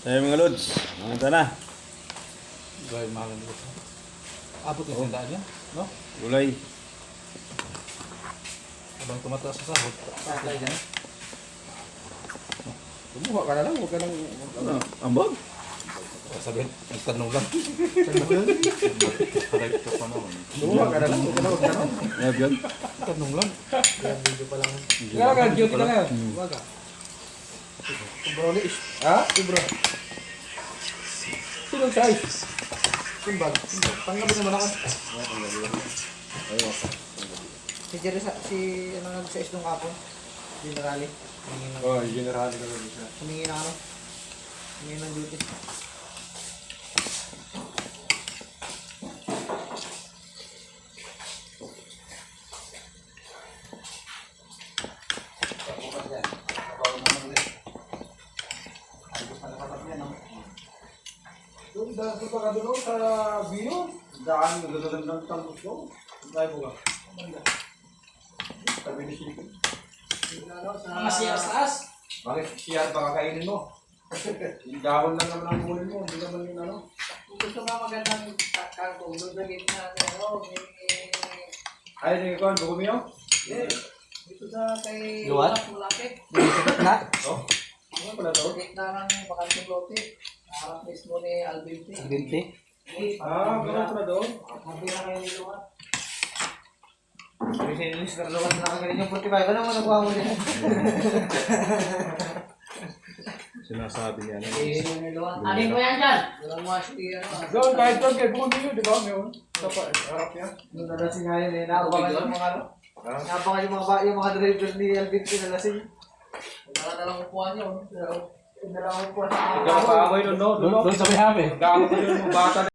Tayo mga lods. Mga na. Gawin mahal ng luto. Abot yung sandaan yan, no? Gulay. Habang tumataas sa sahod, tatay dyan. Kumuha ka na lang, huwag ka nang... Ano? Ambag? Sabihin, nagtanong lang. Correct ka pa naman. Kumuha ka na lang, huwag ka na, huwag ka na. Yan yun. Tanong lang. Kaya ka, duty ka ngayon. Kumuha ka. Kubro ni Ish. Ha? Kubro. Sinong size? Kumbag. Tanggapin naman ako. Si Jerry, sa, si ano nag sa nung kapon? Generali. Ng, Oh, general ka lang siya. humingi ng ano? Humingi ng duty. Doon, dahil punta ka doon sa Bio. Daan, nagdadaan ng tambos ko. Tayo po ka. Sabi ni Chico. Mga siyas taas. Bakit siya pa kakainin mo? Yung dahon lang naman ang huli mo, hindi naman yung ano. Kung gusto ka magandang kangkong, doon sa gitna ng ano. Ay, ko, buko mo yun? Eh, Dito sa kay... Luwat? Malapit. Na? Oh, ano pala Sa to? gitna ng bakantong lote. Harap mismo ni Albinte. Binti? Ah, gano'n pala doon. Mabira kayo ni Luwat. Sabi si Mr. Luwat na kagaling yung 45. Ano mo nakuha mo din? Sinasabi niya. Eh, ni Luwat. Anin mo yan dyan? Ano. Doon, kahit doon, kay buko niyo, di ba? Meron. Sa pa- harap niya. Nung nalasing nga yun eh, naabangan yung mga ano. Naabangan yung mga, ba- yung mga driver ni Albinte nalasing. Wala na lang upuan yun. Pero, Ikaw pa away doon, no? Doon sa may hami. Yung mga bata